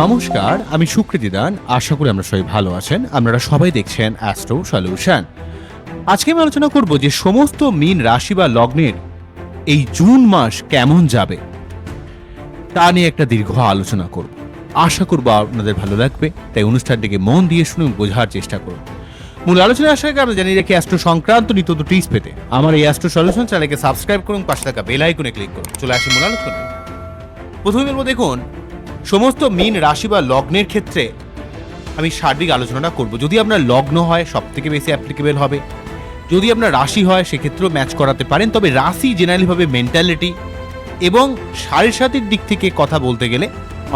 নমস্কার, আমি সুকৃতি দান। আশা করি আমরা সবাই ভালো আছেন। আপনারা সবাই দেখছেন অ্যাস্ট্রো সলিউশন আজকে আমি আলোচনা করব যে সমস্ত মিন রাশি বা লগ্নের এই জুন মাস কেমন যাবে, তা নিয়ে একটা দীর্ঘ আলোচনা করব। আশা করব আপনাদের ভালো লাগবে, তাই অনুষ্ঠানটিকে মন দিয়ে শুনে বোঝার চেষ্টা করুন। মূল আলোচনা আসার আগে আমরা জানিয়ে রাখি অ্যাস্ট্রো সংক্রান্ত নিত্য টিপস পেতে। আমার এই অ্যাস্ট্রো সলিউশন চ্যানেলকে সাবস্ক্রাইব করুন, পাশে থাকা বেল আইকনে ক্লিক করুন। চলে আসি মূল আলোচনা প্রথমে বলব, দেখুন, সমস্ত মিন রাশি বা লগ্নের ক্ষেত্রে আমি সার্বিক আলোচনাটা করব। যদি আপনার লগ্ন হয় সব থেকে বেশি অ্যাপ্লিকেবল হবে। যদি আপনার রাশি হয়, সেক্ষেত্রেও ম্যাচ করাতে পারেন। তবে রাশি জেনারেলিভাবে মেন্টালিটি এবং সাড়ে দিক থেকে কথা বলতে গেলে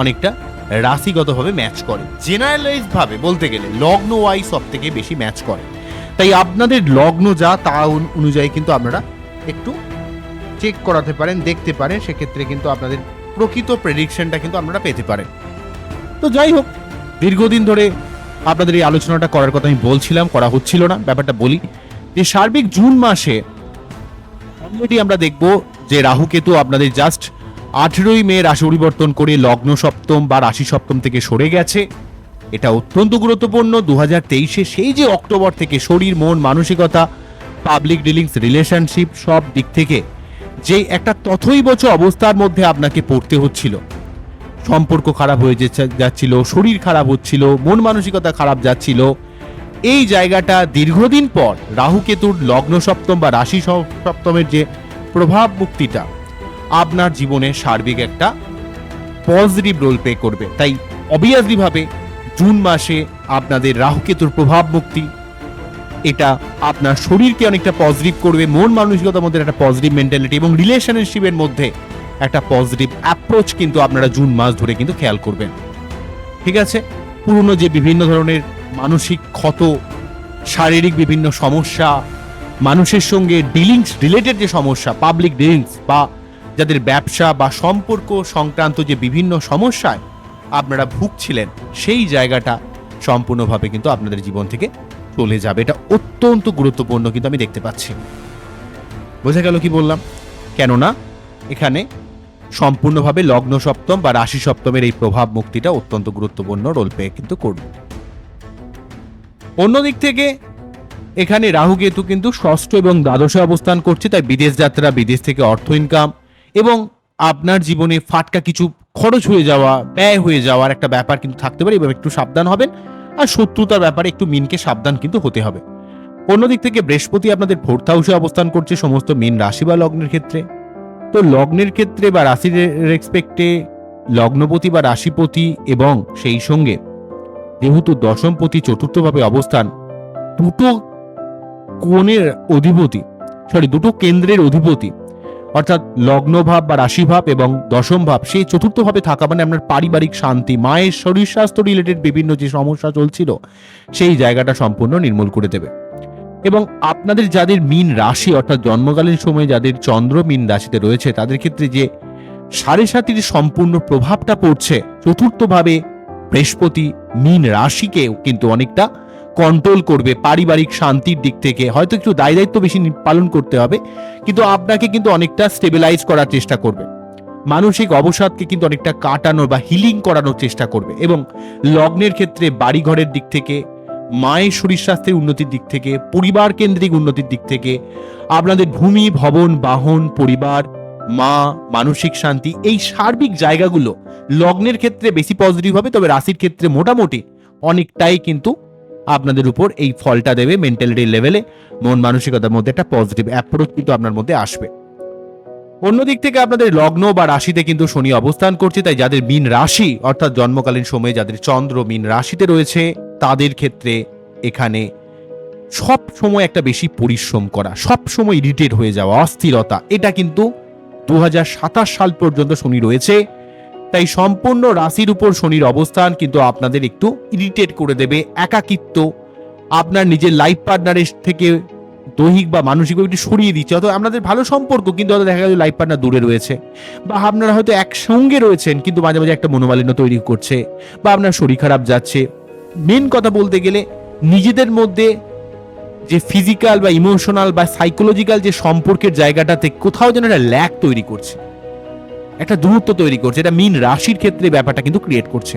অনেকটা রাশিগতভাবে ম্যাচ করে। জেনারেলাইজ ভাবে বলতে গেলে লগ্ন ওয়াই সব থেকে বেশি ম্যাচ করে। তাই আপনাদের লগ্ন যা, তা অনুযায়ী কিন্তু আপনারা একটু চেক করাতে পারেন, দেখতে পারেন। সেক্ষেত্রে কিন্তু আপনাদের প্রকৃত প্রেডিকশনটা কিন্তু আপনারা পেতে পারেন। তো যাই হোক, দীর্ঘদিন ধরে আপনাদের এই আলোচনাটা করার কথা আমি বলছিলাম, করা হচ্ছিল না, ব্যাপারটা বলি। যে সার্বিক জুন মাসে অলরেডি আমরা দেখব যে রাহু কেতু আপনাদের জাস্ট আঠেরোই মে রাশি পরিবর্তন করে লগ্ন সপ্তম বা রাশি সপ্তম থেকে সরে গেছে। এটা অত্যন্ত গুরুত্বপূর্ণ। দু হাজার তেইশে সেই যে অক্টোবর থেকে শরীর, মন, মানসিকতা পাবলিক ডিলিংস রিলেশনশিপ সব দিক থেকে যে একটা তথৈবচ অবস্থার মধ্যে আপনাকে পড়তে হচ্ছিল। সম্পর্ক খারাপ হয়ে যাচ্ছিল, শরীর খারাপ হচ্ছিল, মন মানসিকতা খারাপ যাচ্ছিল, এই জায়গাটা দীর্ঘদিন পর রাহু কেতুর লগ্ন সপ্তম বা রাশি সপ্তমের যে প্রভাব মুক্তিটা আপনার জীবনে সার্বিক একটা পজিটিভ রোল প্লে করবে। তাই অবভিয়াসলি ভাবে জুন মাসে আপনাদের রাহু কেতুর প্রভাব মুক্তি, এটা আপনার শরীরকে অনেকটা পজিটিভ করবে, মন মানসিকতার মধ্যে একটা পজিটিভ মেন্টালিটি এবং রিলেশনশিপের মধ্যে একটা পজিটিভ অ্যাপ্রোচ কিন্তু আপনারা জুন মাস ধরে কিন্তু খেয়াল করবেন। ঠিক আছে? পুরনো যে বিভিন্ন ধরনের মানসিক ক্ষত, শারীরিক বিভিন্ন সমস্যা, মানুষের সঙ্গে ডিলিংস রিলেটেড যে সমস্যা পাবলিক ডিলিংস বা যাদের ব্যবসা বা সম্পর্ক সংক্রান্ত যে বিভিন্ন সমস্যায় আপনারা ভুগছিলেন, সেই জায়গাটা সম্পূর্ণভাবে কিন্তু আপনাদের জীবন থেকে চলে যাবে। এটা অত্যন্ত গুরুত্বপূর্ণ কিন্তু আমি দেখতে পাচ্ছি। বোঝা গেল কি বললাম? কেননা এখানে সম্পূর্ণভাবে লগ্ন সপ্তম বা রাশি সপ্তমের এই প্রভাব মুক্তিটা অত্যন্ত গুরুত্বপূর্ণ রোল প্লে কিন্তু করবে। অন্যদিক থেকে এখানে রাহু কেতু কিন্তু ষষ্ঠ এবং দ্বাদশে অবস্থান করছে, তাই বিদেশ যাত্রা, বিদেশ থেকে অর্থ ইনকাম এবং আপনার জীবনে ফাটকা কিছু খরচ হয়ে যাওয়া, ব্যয় হয়ে যাওয়ার একটা ব্যাপার কিন্তু থাকতে পারে এবং একটু সাবধান হবেন। আর শত্রুতার ব্যাপারে একটু মিনকে সাবধান কিন্তু হতে হবে। অন্যদিক থেকে বৃহস্পতি আপনাদের ফোর্থ হাউসে অবস্থান করছে সমস্ত মিন রাশি বা লগ্নের ক্ষেত্রে। তো লগ্নের ক্ষেত্রে বা রাশির রেসপেক্টে লগ্নপতি বা রাশিপতি এবং সেই সঙ্গে যেহেতু দশমপতি চতুর্থভাবে অবস্থান, দুটো কোণের অধিপতি সরি দুটো কেন্দ্রের অধিপতি অর্থাৎ লগ্নভাব বা রাশিভাব এবং দশম ভাব সেই চতুর্থভাবে থাকা মানে আপনার পারিবারিক শান্তি, মায়ের শরীর স্বাস্থ্য রিলেটেড বিভিন্ন যে সমস্যা চলছিল, সেই জায়গাটা সম্পূর্ণ নির্মূল করে দেবে। এবং আপনাদের যাদের মিন রাশি, অর্থাৎ জন্মকালীন সময়ে যাদের চন্দ্র মিন রাশিতে রয়েছে, তাদের ক্ষেত্রে যে সাড়ে সাতির সম্পূর্ণ প্রভাবটা পড়ছে, চতুর্থভাবে বৃহস্পতি মিন রাশিকেও কিন্তু অনেকটা কন্ট্রোল করবে পারিবারিক শান্তির দিক থেকে। হয়তো একটু দায় দায়িত্ব বেশি পালন করতে হবে, কিন্তু আপনাকে কিন্তু অনেকটা স্টেবিলাইজ করার চেষ্টা করবে। মানসিক অবসাদকে কিন্তু অনেকটা কাটানোর বা হিলিং করানোর চেষ্টা করবে এবং লগ্নের ক্ষেত্রে বাড়িঘরের দিক থেকে, মায়ের শরীর স্বাস্থ্যের উন্নতির দিক থেকে, পরিবার কেন্দ্রিক উন্নতির দিক থেকে, আপনাদের ভূমি, ভবন, বাহন, পরিবার, মা, মানসিক শান্তি এই সার্বিক জায়গাগুলো লগ্নের ক্ষেত্রে বেশি পজিটিভ হবে, তবে রাশির ক্ষেত্রে মোটামুটি অনেকটাই কিন্তু আপনাদের উপর এই ফলটা দেবে মেন্টালিটি লেভেলে মন মানসিকতার মধ্যে একটা পজিটিভ অ্যাপ্রোচ কিন্তু আপনার মধ্যে আসবে। অন্যদিক থেকে আপনাদের লগ্ন বা রাশিতে কিন্তু শনি অবস্থান করছে, তাই যাদের মিন রাশি, অর্থাৎ জন্মকালীন সময়ে যাদের চন্দ্র মিন রাশিতে রয়েছে, তাদের ক্ষেত্রে এখানে সব সময় একটা বেশি পরিশ্রম করা, সব সময় ইরিটেট হয়ে যাওয়া, অস্থিরতা, এটা কিন্তু দু হাজার সাতাশ সাল পর্যন্ত শনি রয়েছে। তাই সম্পূর্ণ রাশির উপর শনির অবস্থান কিন্তু আপনাদের একটু ইরিটেট করে দেবে, একাকিত্ব। আপনার নিজের লাইফ পার্টনারের থেকে দৈহিক বা মানসিক একটু সরিয়ে দিচ্ছে। অথবা আপনাদের ভালো সম্পর্ক, কিন্তু হয়তো দেখা গেল লাইফ পার্টনার দূরে রয়েছে। বা আপনারা হয়তো একসঙ্গে রয়েছেন, কিন্তু মাঝে মাঝে একটা মনোমালিন্য তৈরি করছে, বা আপনার শরীর খারাপ যাচ্ছে। মেন কথা বলতে গেলে নিজেদের মধ্যে যে ফিজিক্যাল বা ইমোশনাল বা সাইকোলজিক্যাল যে সম্পর্কের জায়গাটাতে কোথাও যেন একটা ল্যাক তৈরি করছে। একটা দূরত্ব তৈরি করছে, এটা মিন রাশির ক্ষেত্রে ব্যাপারটা কিন্তু ক্রিয়েট করছে।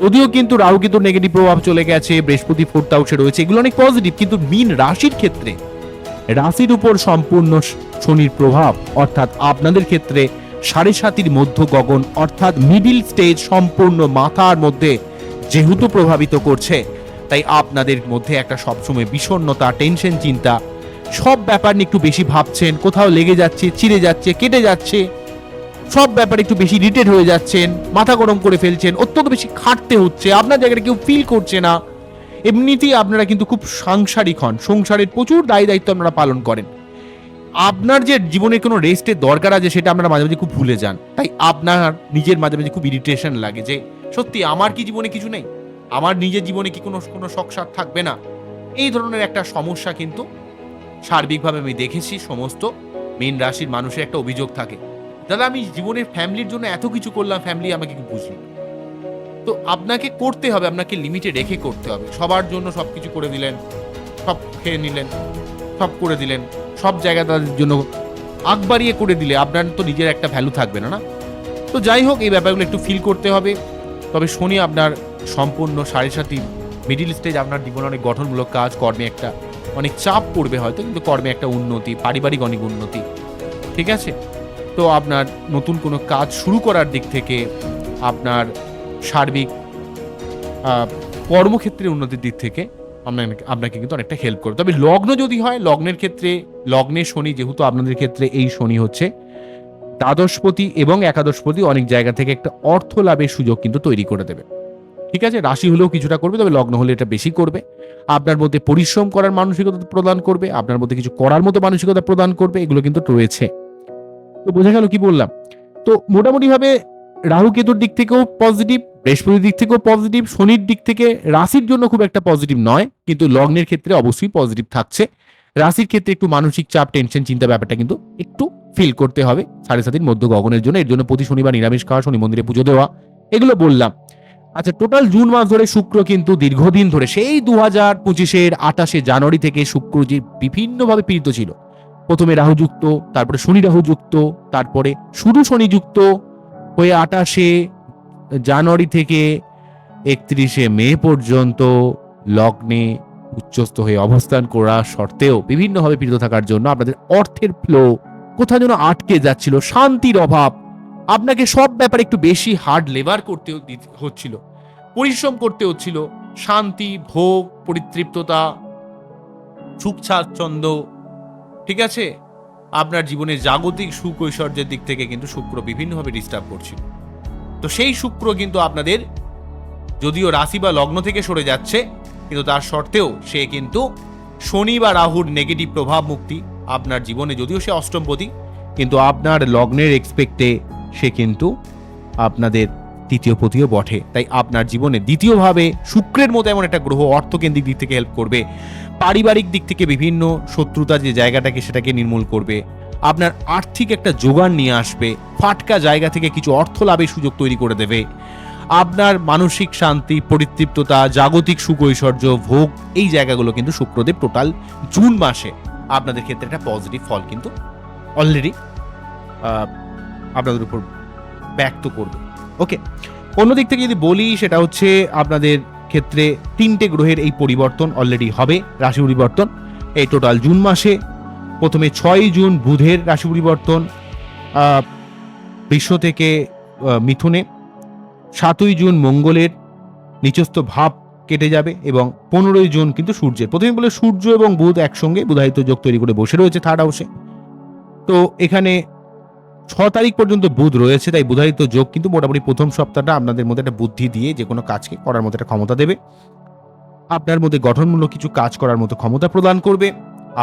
যদিও কিন্তু রাহু কিন্তু নেগেটিভ প্রভাব চলে গেছে, বৃহস্পতি ফোর্থ হাউসে রয়েছে, এগুলো অনেক পজিটিভ কিন্তু মিন রাশির ক্ষেত্রে রাশির উপর সম্পূর্ণ শনির প্রভাব, অর্থাৎ আপনাদের ক্ষেত্রে সাড়ে সাতির মধ্য গগন, অর্থাৎ মিডিল স্টেজ সম্পূর্ণ মাথার মধ্যে যেহেতু প্রভাবিত করছে, তাই আপনাদের মধ্যে একটা সবসময় বিষণ্ণতা টেনশন চিন্তা, সব ব্যাপার নিয়ে একটু বেশি ভাবছেন, কোথাও লেগে যাচ্ছে চিড়ে যাচ্ছে, কেটে যাচ্ছে। সব ব্যাপারে একটু বেশি রিটেড হয়ে যাচ্ছেন, মাথা গরম করে ফেলছেন, অত্যন্ত বেশি খাটতে হচ্ছে, আপনার জায়গাটা কেউ ফিল করছে না। এমনিতেই আপনারা কিন্তু খুব সাংসারিক হন, সংসারের প্রচুর দায়ী দায়িত্ব আপনারা পালন করেন। আপনার যে জীবনে কোনো রেস্টের দরকার আছে সেটা আপনারা মাঝে মাঝে খুব ভুলে যান। তাই আপনার নিজের মাঝে মাঝে খুব ইরিটেশন লাগে যে, সত্যি আমার কি জীবনে কিছু নেই? আমার নিজের জীবনে কি কোনো কোনো শখসার থাকবে না? এই ধরনের একটা সমস্যা কিন্তু সার্বিকভাবে আমি দেখেছি, সমস্ত মেন রাশির মানুষের একটা অভিযোগ থাকে। দাদা, আমি জীবনের ফ্যামিলির জন্য এত কিছু করলাম, ফ্যামিলি আমাকে বুঝলো? তো আপনাকে করতে হবে, আপনাকে লিমিটে রেখে করতে হবে। সবার জন্য সব কিছু করে দিলেন, সব খেয়ে নিলেন, সব করে দিলেন, সব জায়গা তাদের জন্য আগ বাড়িয়ে করে দিলে, আপনার তো নিজের একটা ভ্যালু থাকবে না না? তো যাই হোক, এই ব্যাপারগুলো একটু ফিল করতে হবে। তবে শনি আপনার সম্পূর্ণ সাড়ে সাতই মিডিল স্টেজ আপনার জীবনে অনেক গঠনমূলক কাজ, কর্মে একটা অনেক চাপ পড়বে হয়তো, কিন্তু কর্মে একটা উন্নতি, পারিবারিক অনেক উন্নতি। ঠিক আছে? তো আপনার নতুন কোনো কাজ শুরু করার দিক থেকে আপনার সার্বিক কর্মক্ষেত্রে উন্নতির দিক থেকে আপনাকে আপনাকে কিন্তু অনেকটা হেল্প করে তবে লগ্ন যদি হয়, লগ্নের ক্ষেত্রে লগ্নের শনি যেহেতু আপনাদের ক্ষেত্রে এই শনি হচ্ছে, দ্বাদশপতি এবং একাদশপতি অনেক জায়গা থেকে একটা অর্থ লাভের সুযোগ কিন্তু তৈরি করে দেবে। ঠিক আছে? রাশি হলেও কিছুটা করবে, তবে লগ্ন হলে এটা বেশি করবে। আপনার মধ্যে পরিশ্রম করার মানসিকতা প্রদান করবে, আপনার মধ্যে কিছু করার মতো মানসিকতা প্রদান করবে, এগুলো কিন্তু রয়েছে। তো বোঝা গেল কি বললাম। তো মোটামুটি ভাবে রাহু কেতুর দিক থেকেও পজিটিভ বৃহস্পতির দিক থেকেও পজিটিভ শনির দিক থেকে রাশির জন্য খুব একটা পজিটিভ নয়, কিন্তু লগ্নের ক্ষেত্রে অবশ্যই পজিটিভ থাকছে। রাশির ক্ষেত্রে একটু মানসিক চাপ টেনশন চিন্তা ব্যাপারটা কিন্তু একটু ফিল করতে হবে। সাড়ে সাতির মধ্য গগনের জন্য, এর জন্য প্রতি শনিবার নিরামিষ খাওয়া, শনি মন্দিরে পুজো দেওয়া, এগুলো বললাম। আচ্ছা টোটাল জুন মাস ধরে শুক্র কিন্তু দীর্ঘদিন ধরে, সেই দু হাজার পঁচিশের আঠাশে জানুয়ারি থেকে শুক্র যে বিভিন্নভাবে পীড়িত ছিল প্রথমে রাহুযুক্ত, তারপরে শনি রাহুযুক্ত তারপরে শুধু শনিযুক্ত হয়ে আঠাশে জানুয়ারি থেকে একত্রিশে মে পর্যন্ত লগ্নে উচ্চস্থ হয়ে অবস্থান করা সত্ত্বেও বিভিন্নভাবে পীড়িত থাকার জন্য আপনাদের অর্থের ফ্লো কোথাও যেন আটকে যাচ্ছিল, শান্তির অভাব। আপনাকে সব ব্যাপারে একটু বেশি হার্ড লেবার করতে হচ্ছিল, পরিশ্রম করতে হচ্ছিল, শান্তি, ভোগ, পরিতৃপ্ততা সুখ স্বাচ্ছন্দ্য ঠিক আছে? আপনার জীবনের জাগতিক সুখ ঐশ্বর্যের দিক থেকে কিন্তু শুক্র বিভিন্নভাবে ডিস্টার্ব করছিল। তো সেই শুক্র কিন্তু আপনাদের যদিও রাশি বা লগ্ন থেকে সরে যাচ্ছে, কিন্তু তার সত্ত্বেও সে কিন্তু শনি বা রাহুর নেগেটিভ প্রভাব মুক্তি আপনার জীবনে যদিও সে অষ্টমপতি কিন্তু আপনার লগ্নের এক্সপেক্টে সে কিন্তু আপনাদের তৃতীয় পতিও বটে। তাই আপনার জীবনে দ্বিতীয়ভাবে শুক্রের মতো এমন একটা গ্রহ অর্থকেন্দ্রিক দিক থেকে হেল্প করবে। পারিবারিক দিক থেকে বিভিন্ন শত্রুতা যে জায়গাটাকে সেটাকে নির্মূল করবে। আপনার আর্থিক একটা যোগান নিয়ে আসবে। ফাটকা জায়গা থেকে কিছু অর্থ লাভের সুযোগ তৈরি করে দেবে। আপনার মানসিক শান্তি, পরিতৃপ্ততা, জাগতিক সুখ ঐশ্বর্য ভোগ এই জায়গাগুলো কিন্তু শুক্রদেব টোটাল জুন মাসে আপনাদের ক্ষেত্রে একটা পজিটিভ ফল কিন্তু অলরেডি আপনাদের উপর ব্যক্ত করবে। ওকে অন্যদিক থেকে যদি বলি, সেটা হচ্ছে আপনাদের ক্ষেত্রে তিনটে গ্রহের এই পরিবর্তন অলরেডি হবে, রাশি পরিবর্তন। এই টোটাল জুন মাসে, প্রথমে ছয়ই জুন বুধের রাশি পরিবর্তন বিশ্ব থেকে মিথুনে, সাতই জুন মঙ্গলের নিচস্থ ভাব কেটে যাবে এবং পনেরোই জুন কিন্তু সূর্যের। প্রথমে বলে সূর্য এবং বুধ একসঙ্গে বুধায়িত যোগ তৈরি করে বসে রয়েছে থার্ড হাউসে তো এখানে ছ তারিখ পর্যন্ত বুধ রয়েছে, তাই বুধায়িত যোগ কিন্তু মোটামুটি প্রথম সপ্তাহটা আপনাদের মধ্যে একটা বুদ্ধি দিয়ে যে কোনো কাজকে করার মতো একটা ক্ষমতা দেবে। আপনার মধ্যে গঠনমূলক কিছু কাজ করার মতো ক্ষমতা প্রদান করবে,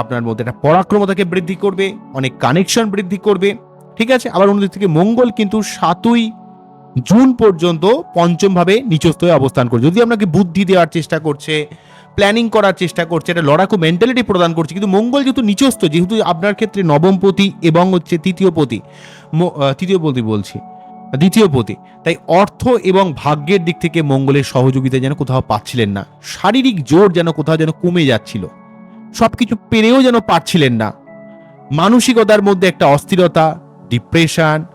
আপনার মধ্যে একটা পরাক্রমতাকে বৃদ্ধি করবে, অনেক কানেকশন বৃদ্ধি করবে, ঠিক আছে? আবার অন্যদিক থেকে মঙ্গল কিন্তু সাতই জুন পর্যন্ত পঞ্চমভাবে নিচস্থ হয়ে অবস্থান করছে যদি আপনাকে বুদ্ধি দেওয়ার চেষ্টা করছে প্ল্যানিং করার চেষ্টা করছে একটা লড়াকু মেন্টালিটি প্রদান করছে। কিন্তু মঙ্গল যেহেতু নিচস্থ, যেহেতু আপনার ক্ষেত্রে নবমপতি এবং হচ্ছে তৃতীয় পতি, ম- তৃতীয় পতি বলছি, দ্বিতীয় পতি, তাই অর্থ এবং ভাগ্যের দিক থেকে মঙ্গলের সহযোগিতা যেন কোথাও পাচ্ছিলেন না। শারীরিক জোর যেন কোথাও যেন কমে যাচ্ছিল। সব কিছু পেরেও যেন পারছিলেন না। মানসিকতার মধ্যে একটা অস্থিরতা ডিপ্রেশন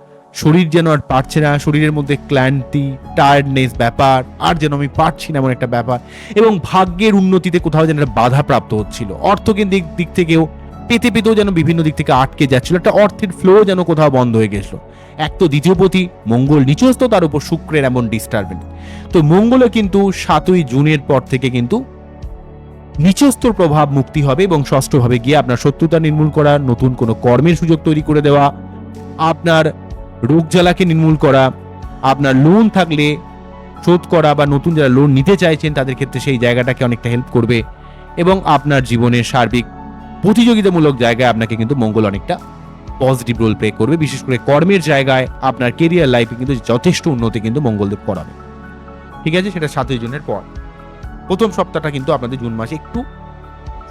শরীর যেন আর পারছে না, শরীরের মধ্যে ক্লান্তি টায়ার্ডনেস ব্যাপার, আর যেন আমি পারছি না এমন একটা ব্যাপার। এবং ভাগ্যের উন্নতিতে কোথাও যেন একটা বাধা প্রাপ্ত হচ্ছিল। অর্থকেন্দ্রিক দিক থেকেও, পেতে পেতেও যেন বিভিন্ন দিক থেকে আটকে যাচ্ছিল। একটা অর্থের ফ্লো যেন কোথাও বন্ধ হয়ে গেছিল। এক তো দ্বিতীয় পতি, মঙ্গল নিচস্ত তার উপর শুক্রের এমন ডিস্টার্বেন্স তো মঙ্গলও কিন্তু সাতই জুনের পর থেকে কিন্তু নিচস্তর প্রভাব মুক্তি হবে এবং ষষ্ঠভাবে গিয়ে আপনার শত্রুতা নির্মূল করা, নতুন কোনো কর্মের সুযোগ তৈরি করে দেওয়া, আপনার রোগ জ্বালাকে নির্মূল করা, আপনার লোন থাকলে শোধ করা বা নতুন যারা লোন নিতে চাইছেন, তাদের ক্ষেত্রে সেই জায়গাটাকে অনেকটা হেল্প করবে এবং আপনার জীবনের সার্বিক প্রতিযোগিতামূলক জায়গায় আপনাকে কিন্তু মঙ্গল অনেকটা পজিটিভ রোল প্লে করবে। বিশেষ করে কর্মের জায়গায় আপনার কেরিয়ার লাইফে কিন্তু যথেষ্ট উন্নতি কিন্তু মঙ্গলদেব করাবে। ঠিক আছে, সেটা সাতই জুনের পর। প্রথম সপ্তাহটা কিন্তু আপনাদের জুন মাসে একটু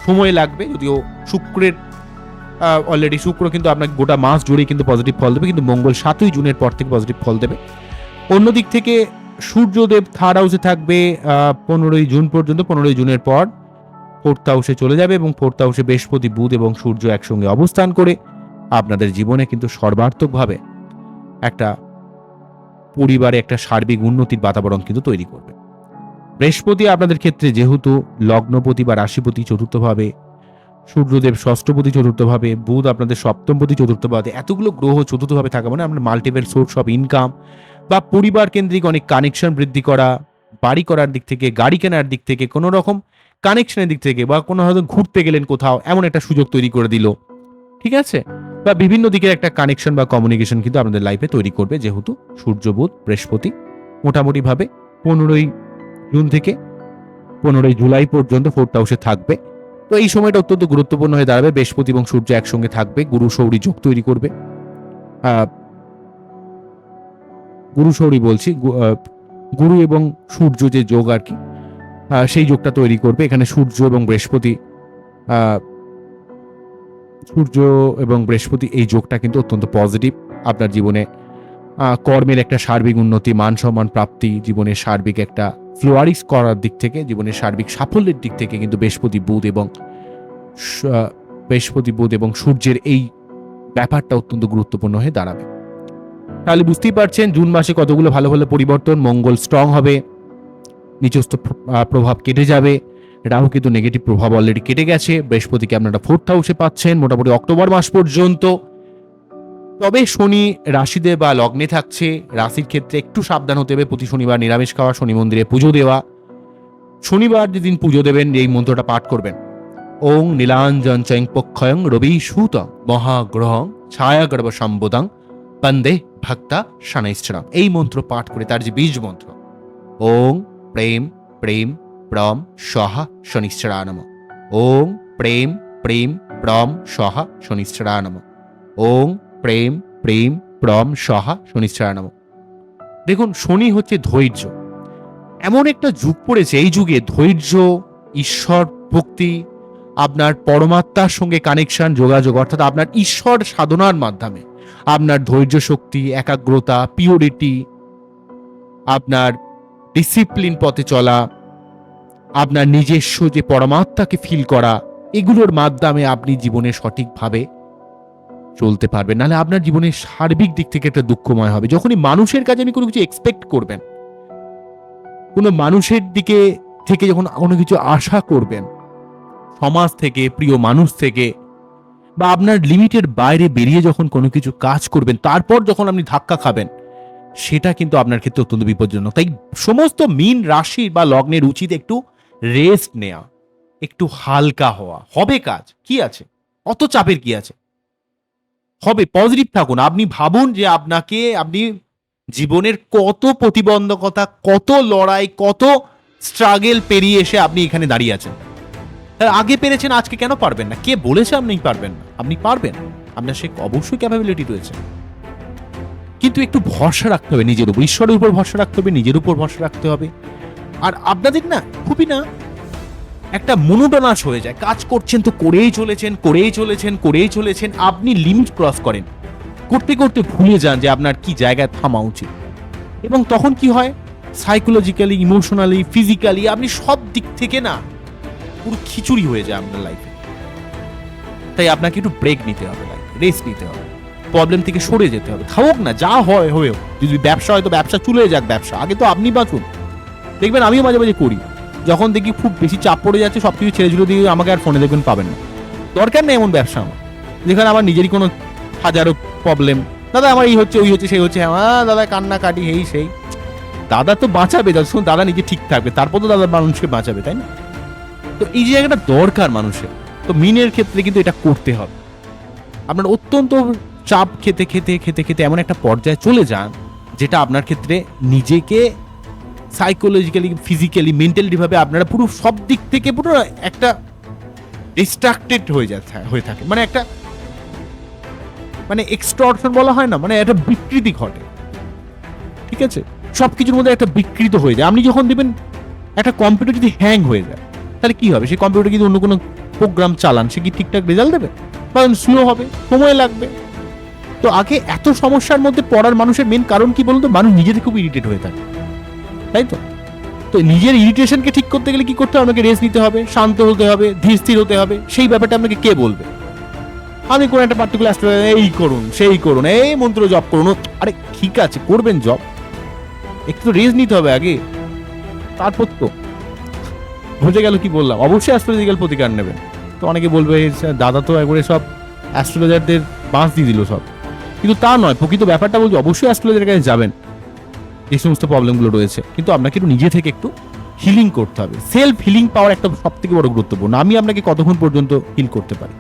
সময় লাগবে, যদিও শুক্রের অলরেডি শুক্র কিন্তু আপনাকে গোটা মাস জুড়েই কিন্তু পজিটিভ ফল দেবে, কিন্তু মঙ্গল সাতই জুনের পর থেকে পজিটিভ ফল দেবে। অন্যদিক থেকে সূর্যদেব থার্ড হাউসে থাকবে পনেরোই জুন পর্যন্ত, পনেরোই জুনের পর ফোর্থ হাউসে চলে যাবে এবং ফোর্থ হাউসে বৃহস্পতি, বুধ এবং সূর্য একসঙ্গে অবস্থান করে আপনাদের জীবনে কিন্তু সর্বার্থকভাবে একটা পরিবারে একটা সার্বিক উন্নতির বাতাবরণ কিন্তু তৈরি করবে। বৃহস্পতি আপনাদের ক্ষেত্রে যেহেতু লগ্নপতি বা রাশিপতি চতুর্থভাবে সূর্যদেব ষষ্ঠপতি চতুর্থভাবে, বুধ আপনাদের সপ্তমপতি চতুর্থভাবে, এতগুলো গ্রহ চতুর্থভাবে থাকা মানে আপনার মাল্টিপল সোর্স অফ ইনকাম বা পরিবার কেন্দ্রিক অনেক কানেকশন বৃদ্ধি করা, বাড়ি করার দিক থেকে, গাড়ি কেনার দিক থেকে, কোনো রকম কানেকশনের দিক থেকে বা কোনো হয়তো ঘুরতে গেলেন কোথাও, এমন একটা সুযোগ তৈরি করে দিল। ঠিক আছে? বা বিভিন্ন দিকের একটা কানেকশন বা কমিউনিকেশন কিন্তু আপনাদের লাইফে তৈরি করবে, যেহেতু সূর্য, বুধ, বৃহস্পতি মোটামুটিভাবে পনেরোই জুন থেকে পনেরোই জুলাই পর্যন্ত ফোর্থ হাউসে থাকবে। তো এই সময়টা অত্যন্ত গুরুত্বপূর্ণ হয়ে দাঁড়াবে। বৃহস্পতি এবং সূর্য একসঙ্গে থাকবে। গুরু সৌরী যোগ তৈরি করবে। গুরু সৌরী বলছি গুরু এবং সূর্য যে যোগ আর কি সেই যোগটা তৈরি করবে। এখানে সূর্য এবং বৃহস্পতি সূর্য এবং বৃহস্পতি এই যোগটা কিন্তু অত্যন্ত পজিটিভ। আপনার জীবনে কর্মের একটা সার্বিক উন্নতি, মান সম্মান প্রাপ্তি, জীবনের সার্বিক একটা ফ্লোয়ারিস করার দিক থেকে, জীবনের সার্বিক সাফল্যের দিক থেকে কিন্তু বৃহস্পতি বুধ এবং বৃহস্পতি বুধ এবং সূর্যের এই ব্যাপারটা অত্যন্ত গুরুত্বপূর্ণ হয়ে দাঁড়াবে। তাহলে বুঝতেই পারছেন জুন মাসে কতগুলো ভালো ভালো পরিবর্তন, মঙ্গল স্ট্রং হবে, নিচস্থ প্রভাব কেটে যাবে, রাহু কিন্তু নেগেটিভ প্রভাব অলরেডি কেটে গেছে, বৃহস্পতিকে আপনারা ফোর্থ হাউসে পাচ্ছেন, মোটামুটি অক্টোবর মাস পর্যন্ত। তবে শনি রাশিতে বা লগ্নে থাকছে, রাশির ক্ষেত্রে একটু সাবধান হতে হবে। প্রতি শনিবার নিরামিষ খাওয়া, শনি মন্দিরে পুজো দেওয়া। শনিবার যেদিন পুজো দেবেন, এই মন্ত্রটা পাঠ করবেন। ওং নীলাঞ্জন চৈং পক্ষয়ং রবি সুত মহাগ্রহং ছায়াগর্ভ সম্বোধং বন্দে ভক্তা শানাইশ্চরম। এই মন্ত্র পাঠ করে তার যে বীজ মন্ত্র, ওং প্রেম প্রেম প্রম সহা শনিশ্চরা নম। ওং প্রেম প্রেম প্রম সহা শনিশ্চরা নম। ওং প্রেম প্রেম, প্রম, সহা শনিশ্চরা নম দেখুন, শনি হচ্ছে ধৈর্য। এমন একটা যুগ পড়েছে, এই যুগে ধৈর্য, ঈশ্বর, ভক্তি, আপনার পরমাত্মার সঙ্গে কানেকশন যোগাযোগ, অর্থাৎ আপনার ঈশ্বর সাধনার মাধ্যমে, আপনার ধৈর্য শক্তি, একাগ্রতা পিওরিটি আপনার ডিসিপ্লিন পথে চলা, আপনার নিজস্ব যে পরমাত্মাকে ফিল করা, এগুলোর মাধ্যমে আপনি জীবনে সঠিকভাবে চলতে পারবেন। নাহলে আপনার জীবনের সার্বিক দিক থেকে একটা দুঃখময় হবে। যখনই মানুষের কাছে আপনি কোনো কিছু এক্সপেক্ট করবেন, কোনো মানুষের দিকে থেকে যখন কোনো কিছু আশা করবেন, সমাজ থেকে, প্রিয় মানুষ থেকে, বা আপনার লিমিটের বাইরে বেরিয়ে যখন কোনো কিছু কাজ করবেন, তারপর যখন আপনি ধাক্কা খাবেন, সেটা কিন্তু আপনার ক্ষেত্রে অত্যন্ত বিপজ্জনক। তাই সমস্ত মিন রাশি বা লগ্নের উচিত একটু রেস্ট নেওয়া একটু হালকা হওয়া। হবে কাজ? কি আছে? অত চাপের কি আছে? হবে পজিটিভ থাকুন। আপনি ভাবুন যে আপনাকে, আপনি জীবনের কত প্রতিবন্ধকতা, কত লড়াই, কত স্ট্রাগেল পেরিয়ে এসে আপনি এখানে দাঁড়িয়ে আছেন। আগে পেরেছেন, আজকে কেন পারবেন না? কে বলেছে আপনি পারবেন না? আপনি পারবেন। আপনার সে অবশ্যই ক্যাপাবিলিটি রয়েছে। কিন্তু একটু ভরসা রাখতে হবে নিজের উপর। ঈশ্বরের উপর ভরসা রাখতে হবে, নিজের উপর ভরসা রাখতে হবে। আর আপনাদের না, খুবই না একটা মনোটনাস হয়ে যায়। কাজ করছেন তো করেই চলেছেন করেই চলেছেন করেই চলেছেন, আপনি লিমিট ক্রস করেন। করতে করতে ভুলে যান যে আপনার কি জায়গায় থামা উচিত। এবং তখন কি হয়? সাইকোলজিক্যালি ইমোশনালি ফিজিক্যালি আপনি সব দিক থেকে না পুরো খিচুড়ি হয়ে যায় আপনার লাইফে তাই আপনাকে একটু ব্রেক নিতে হবে লাইফে রেস্ট নিতে হবে। প্রবলেম থেকে সরে যেতে হবে। থাকুক না, যা হয়, হয়েও। যদি ব্যবসা হয় তো ব্যবসা চলে যাক ব্যবসা। আগে তো আপনি বাঁচুন। দেখবেন আমিও মাঝে মাঝে করি। যখন দেখি খুব বেশি চাপ পড়ে যাচ্ছে সব কিছু ছেড়ে ঝুলে দিয়ে আমাকে আর ফোনে দেখবেন পাবেন না। দরকার নেই এমন ব্যবসা আমার। যেখানে আমার নিজেরই কোনো হাজারো প্রবলেম দাদা, আমার এই হচ্ছে, ওই হচ্ছে, সেই হচ্ছে হ্যাঁ দাদা কান্না কাটি এই সেই। দাদা তো বাঁচাবে, দাদা যতক্ষণ দাদা নিজে ঠিক থাকবে, তারপর তো দাদা মানুষকে বাঁচাবে, তাই না? তো এই জায়গাটা দরকার মানুষের, তো মিনের ক্ষেত্রে কিন্তু এটা করতে হবে। আপনার অত্যন্ত চাপ খেতে খেতে খেতে খেতে এমন একটা পর্যায়ে চলে যান, যেটা আপনার ক্ষেত্রে নিজেকে সাইকোলজিক্যালি ফিজিক্যালি মেন্টালি ভাবে আপনারা পুরো সব দিক থেকে পুরো একটা ডিস্ট্রাক্টেড হয়ে যাচ্ছে, হয়ে থাকে। মানে একটা মানে এক্সটর্শন বলা হয় না মানে একটা বিকৃতি ঘটে। ঠিক আছে? সব কিছুর মধ্যে একটা বিকৃত হয়ে যায়। আপনি যখন দেবেন একটা কম্পিউটার যদি হ্যাং হয়ে যায়, তাহলে কি হবে? সেই কম্পিউটার যদি অন্য কোনো প্রোগ্রাম চালান, সে কি ঠিকঠাক রেজাল্ট দেবে? বা স্লো হবে, সময় লাগবে। তো আগে এত সমস্যার মধ্যে পড়ার মানুষের মেন কারণ কি বলুন তো? মানুষ নিজেদের খুব ইরিটেট হয়ে থাকে। তাই তো? তো নিজের ইরিটেশনকে ঠিক করতে গেলে কি করতে হবে? আপনাকে রেস্ট নিতে হবে, শান্ত হতে হবে, ধীর স্থির হতে হবে। সেই ব্যাপারটা আপনাকে কে বলবে? আমি কোনো একটা পার্টিকুলার এই করুন, সেই করুন, এই মন্ত্র জপ করুন। আরে ঠিক আছে, করবেন জব একটু রেস্ট নিতে হবে আগে। তারপর তো। বুঝে গেল কি বললাম? অবশ্যই অ্যাস্ট্রোলজিক্যাল প্রতিকার নেবেন। তো অনেকে বলবে দাদা তো একবারে সব অ্যাস্ট্রোলজারদের বাঁশ দিয়ে দিল সব। কিন্তু তা নয়, প্রকৃত ব্যাপারটা বলছি, অবশ্যই অ্যাস্ট্রোলজারের কাছে যাবেন। এই সমস্ত প্রবলেমগুলো রয়েছে। কিন্তু আপনাকে একটু নিজে থেকে একটু হিলিং করতে হবে। সেলফ হিলিং পাওয়ার একটা সব থেকে বড় গুরুত্বপূর্ণ। আমি আপনাকে কতক্ষণ পর্যন্ত হিল করতে পারি?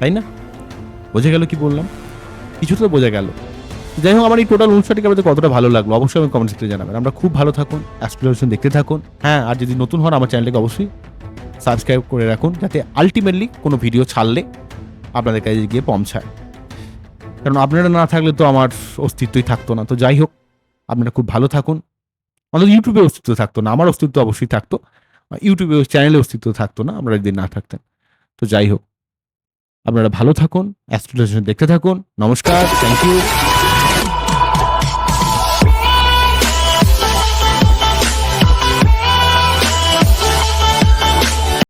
তাই না? বোঝা গেল কি বললাম? কিছু তো বোঝা গেল। যাই হোক, আমার এই টোটাল অনুষ্ঠানটিকে আমাদের কতটা ভালো লাগল অবশ্যই আমি কমেন্ট সেক্টরে জানাবেন। আমরা খুব ভালো থাকুন অ্যাস্ট্রোলজিশন দেখতে থাকুন। হ্যাঁ আর যদি নতুন হন, আমার চ্যানেলটাকে অবশ্যই সাবস্ক্রাইব করে রাখুন, যাতে আলটিমেটলি কোনো ভিডিও ছাড়লে আপনাদের কাছে গিয়ে পৌঁছায়। কারণ আপনারা না থাকলে তো আমার অস্তিত্বই থাকতো না। তো যাই হোক আপনারা খুব ভালো থাকুন। আমাদের ইউটিউবে অস্তিত্ব থাকতো না, আমার অস্তিত্ব অবশ্যই থাকতো। ইউটিউবে চ্যানেলে অস্তিত্ব থাকতো না আপনারা যদি না থাকতেন। তো যাই হোক, আপনারা ভালো থাকুন অ্যাস্ট্রোলজি দেখতে থাকুন। নমস্কার, থ্যাংক ইউ।